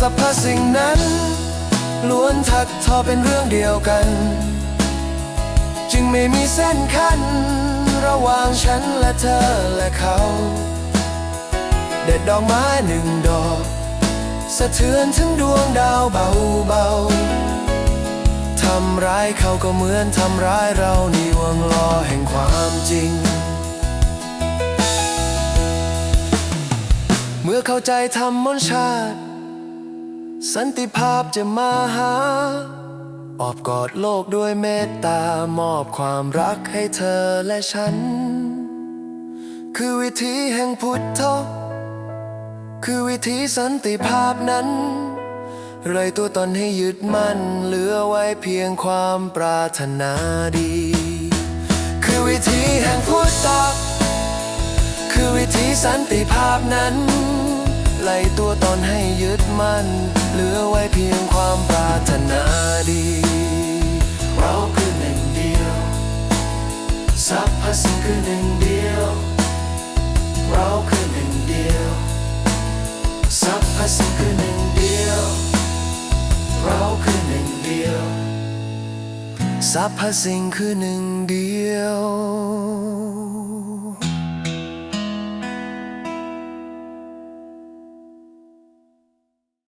สรรพสิ่งนั้น ล้วนถักทอเป็นเรื่องเดียวกัน จึงไม่มีเส้นขั้น ระหว่างฉันและเธอและเขา เด็ดดอกไม้หนึ่งดอก สะเทือนถึงดวงดาวเบาๆทำร้ายเขาก็เหมือนทำร้ายเรานี่วงล้อแห่งความจริงเมื่อเข้าใจธรรมชาติ สันติภาพจะมาหา ออบกอดโลกด้วยเมตตามอบความรักให้เธอและฉัน คือวิธีแห่งพุทธคือวิธีสันติภาพนั้นไรตัวตนให้ยึดมั่น เหลือไว้เพียงความปรารถนาดี คือวิธีแห่งพุทธคือวิธีสันติภาพนั้น ตัวตนให้ยึดมั่น เหลือไว้เพียงความปรารถนาดี เราคือหนึ่งเดียว สรรพสิ่งคือหนึ่งเดียว เราคือหนึ่งเดียว สรรพสิ่งคือหนึ่งเดียว เราคือหนึ่งเดียว สรรพสิ่งคือหนึ่งเดียว